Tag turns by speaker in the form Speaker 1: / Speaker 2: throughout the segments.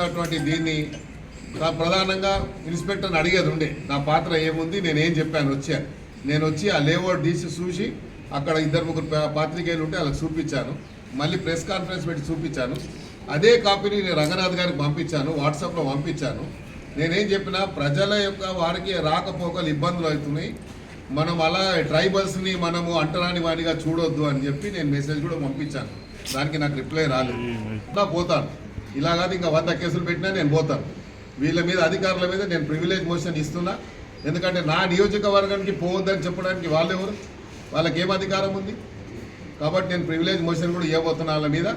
Speaker 1: అటువంటి దీన్ని నా ప్రధానంగా ఇన్స్పెక్టర్ని అడిగేది ఉండే. నా పాత్ర ఏముంది? నేను చెప్పాను? వచ్చాను నేను వచ్చి ఆ లేఅవుట్ డీసీ చూసి అక్కడ ఇద్దరు ముగ్గురు పాత్రికేయులు ఉంటే వాళ్ళకి చూపించాను. మళ్ళీ ప్రెస్ కాన్ఫరెన్స్ పెట్టి చూపించాను. అదే కాపీని నేను రంగనాథ్ గారికి పంపించాను. వాట్సాప్లో పంపించాను. నేనేం చెప్పినా ప్రజల యొక్క వారికి రాకపోకలు ఇబ్బందులు అవుతున్నాయి. మనం అలా ట్రైబల్స్ని మనము అంటరాని వాడిగా చూడొద్దు అని చెప్పి నేను మెసేజ్ కూడా పంపించాను. దానికి నాకు రిప్లై రాలేదు. పోతాను. ఇలా కాదు ఇంకా వంద కేసులు పెట్టినా నేను పోతాను. వీళ్ళ మీద అధికారుల మీద నేను ప్రివిలేజ్ మోషన్ ఇస్తున్నా. ఎందుకంటే నా నియోజకవర్గానికి పోవద్దని చెప్పడానికి వాళ్ళు ఎవరు? వాళ్ళకి ఏం అధికారం ఉంది? కాబట్టి నేను ప్రివిలేజ్ మోషన్ కూడా ఇవ్వబోతున్నా వాళ్ళ మీద.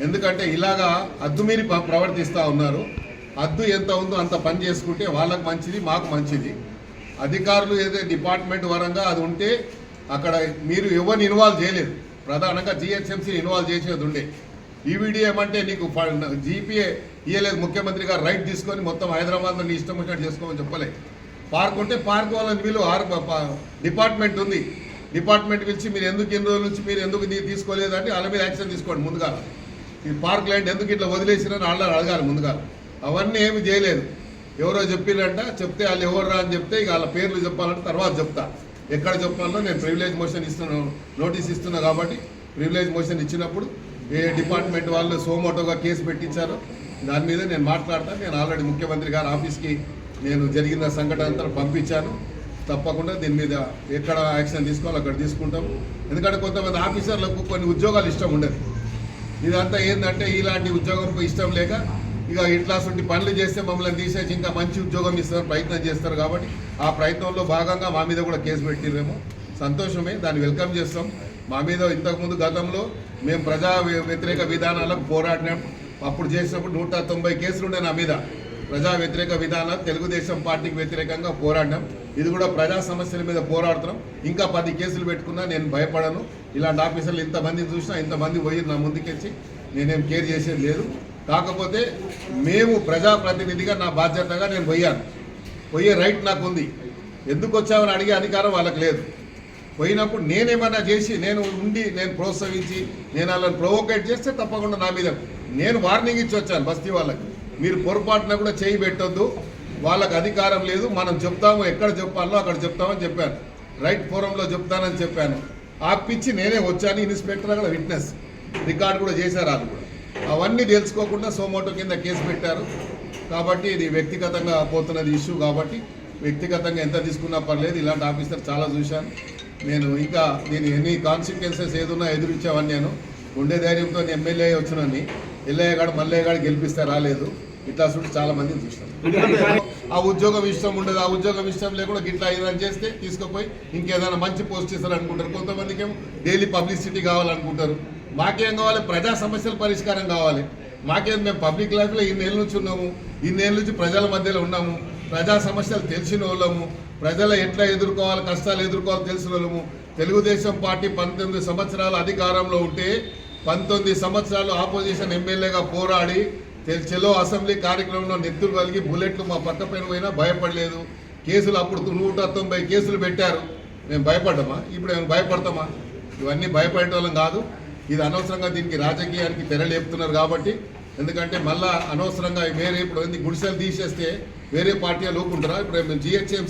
Speaker 1: ఎందుకంటే ఇలాగా అద్దుమీరి ప్రవర్తిస్తూ ఉన్నారు. అద్దు ఎంత ఉందో అంత పని చేసుకుంటే వాళ్ళకి మంచిది మాకు మంచిది. అధికారులు ఏదైతే డిపార్ట్మెంట్ వరంగా అది ఉంటే అక్కడ మీరు ఎవరిని ఇన్వాల్వ్ చేయలేదు. ప్రధానంగా జిహెచ్ఎంసీ ఇన్వాల్వ్ చేసేది ఉండే. ఈవీడీ ఏమంటే నీకు జీపీఏ ఇయ్యలేదు ముఖ్యమంత్రి గారు రైట్ తీసుకొని మొత్తం హైదరాబాద్లో నీ ఇష్టం వచ్చినట్టు చేసుకోమని చెప్పలేదు పార్క్ ఉంటే పార్క్ వాళ్ళని వీళ్ళు ఆర్ డిపార్ట్మెంట్ ఉంది. డిపార్ట్మెంట్ పిలిచి మీరు ఎందుకు ఎన్ని రోజుల నుంచి మీరు ఎందుకు తీసుకోలేదు అంటే వాళ్ళ మీద యాక్షన్ తీసుకోండి ముందుగా ఈ పార్క్ ల్యాండ్ ఎందుకు ఇట్లా వదిలేసిరని వాళ్ళని అడగాలి ముందుగా అవన్నీ ఏమి చేయలేదు. ఎవరో చెప్పిరంట చెప్తే వాళ్ళు ఎవరు అని చెప్తే ఇక వాళ్ళ పేర్లు చెప్పాలంటే తర్వాత చెప్తా. ఎక్కడ చెప్పాలో నేను ప్రివిలేజ్ మోషన్ ఇస్తున్నాను నోటీస్ ఇస్తున్నా కాబట్టి ప్రివిలేజ్ మోషన్ ఇచ్చినప్పుడు ఏ డిపార్ట్మెంట్ వాళ్ళు సోమోటోగా కేసు పెట్టించారో దాని మీద నేను మాట్లాడతాను నేను ఆల్రెడీ ముఖ్యమంత్రి గారి ఆఫీస్కి నేను జరిగిన సంఘటన అంతా పంపించాను. తప్పకుండా దీని మీద ఎక్కడ యాక్షన్ తీసుకోవాలో అక్కడ తీసుకుంటాం. ఎందుకంటే కొంతమంది ఆఫీసర్లకు కొన్ని ఉద్యోగాలు ఇష్టం ఉండదు. ఇదంతా ఏంటంటే ఇలాంటి ఉద్యోగం ఇష్టం లేక ఇక ఇట్లాంటి పనులు చేస్తే మమ్మల్ని తీసేసి ఇంకా మంచి ఉద్యోగం ఇస్తారు ప్రయత్నం చేస్తారు కాబట్టి ఆ ప్రయత్నంలో భాగంగా మా మీద కూడా కేసు పెట్టిరేమో సంతోషమే. దాన్ని వెల్కమ్ చేస్తాం. మా మీద ఇంతకుముందు గతంలో మేము ప్రజా వ్యతిరేక విధానాలకు పోరాడినాం. అప్పుడు చేసినప్పుడు నూట తొంభై కేసులు ఉండే నా మీద ప్రజా వ్యతిరేక విధానాలు తెలుగుదేశం పార్టీకి వ్యతిరేకంగా పోరాడినాం. ఇది కూడా ప్రజా సమస్యల మీద పోరాడుతున్నాం. ఇంకా పది కేసులు పెట్టుకున్నా నేను భయపడను. ఇలాంటి ఆఫీసర్లు ఇంతమంది చూసినా ఇంతమంది పోయి నా ముందుకెచ్చి నేనేం కేర్ చేసేది లేదు. కాకపోతే మేము ప్రజాప్రతినిధిగా నా బాధ్యతగా నేను పోయాను. పోయే రైట్ నాకు ఉంది. ఎందుకు వచ్చామని అడిగే అధికారం వాళ్ళకి లేదు. పోయినప్పుడు నేనేమన్నా చేసి నేను ఉండి నేను ప్రోత్సహించి నేను వాళ్ళని ప్రొవోకేట్ చేస్తే తప్పకుండా నా మీద నేను వార్నింగ్ ఇచ్చి వచ్చాను బస్తీ వాళ్ళకి. మీరు పొరపాటున కూడా చేయి పెట్టొద్దు. వాళ్ళకి అధికారం లేదు. మనం చెప్తాము ఎక్కడ చెప్పాలో అక్కడ చెప్తామని చెప్పాను. రైట్ ఫోరంలో చెప్తానని చెప్పాను. ఆపిచ్చి నేనే వచ్చాను ఇన్స్పెక్టర్ అక్కడ విట్నెస్. రికార్డు కూడా చేశారు వాళ్ళు కూడా. అవన్నీ తెలుసుకోకుండా సోమోటో కింద కేసు పెట్టారు. కాబట్టి ఇది వ్యక్తిగతంగా పోతున్నది ఇష్యూ కాబట్టి వ్యక్తిగతంగా ఎంత తీసుకున్నా పర్లేదు. ఇలాంటి ఆఫీసర్ చాలా చూశాను. నేను ఇంకా నేను ఎన్ని కాన్సిక్వెన్సెస్ ఏదున్నా ఎదురించేవాడిని నేను ఉండే ధైర్యంతో నేను ఎమ్మెల్యే వచ్చినని ఎల్లయ్య గాడు మల్లయ్య గాడు గెలిపిస్తే రాలేదు. ఇట్లా చూడు చాలా మందిని చూస్తాను ఆ ఉద్యోగం ఇష్టం ఉండదు ఆ ఉద్యోగం ఇష్టం లేకుండా గిట్లా ఏదైనా చేస్తే తీసుకుపోయి ఇంకేదైనా మంచి పోస్ట్ ఇస్తారనుకుంటారు కొంతమందికి ఏమో డైలీ పబ్లిసిటీ కావాలనుకుంటారు. మాకేం కావాలి? ప్రజా సమస్యల పరిష్కారం కావాలి. మాకేం మేము పబ్లిక్ లైఫ్లో ఇన్నేళ్ళ నుంచి ఉన్నాము ఇన్నేళ్ళ నుంచి ప్రజల మధ్యలో ఉన్నాము ప్రజా సమస్యలు తెలిసిన వాళ్ళము ప్రజలు ఎట్లా ఎదుర్కోవాలి కష్టాలు ఎదుర్కోవాలి తెలిసిన వాళ్ళము. తెలుగుదేశం పార్టీ పంతొమ్మిది సంవత్సరాల అధికారంలో ఉంటే పంతొమ్మిది సంవత్సరాలు ఆపోజిషన్ ఎమ్మెల్యేగా పోరాడి చెలో అసెంబ్లీ కార్యక్రమంలో నెత్తులు కలిగి బుల్లెట్లు మా పక్క పైన పోయినా భయపడలేదు. కేసులు అప్పుడు నూట తొంభై కేసులు పెట్టారు. మేము భయపడ్డామా? ఇప్పుడు మేము భయపడతామా? ఇవన్నీ భయపడేటోళ్ళం కాదు. ఇది అనవసరంగా దీనికి రాజకీయానికి తెరలేపుతున్నారు కాబట్టి ఎందుకంటే మళ్ళా అనవసరంగా వేరే ఇప్పుడు గుడిసెలు తీసేస్తే వేరే పార్టీ లోపుంటారా? ఇప్పుడు మేము జిహెచ్ఎంసీ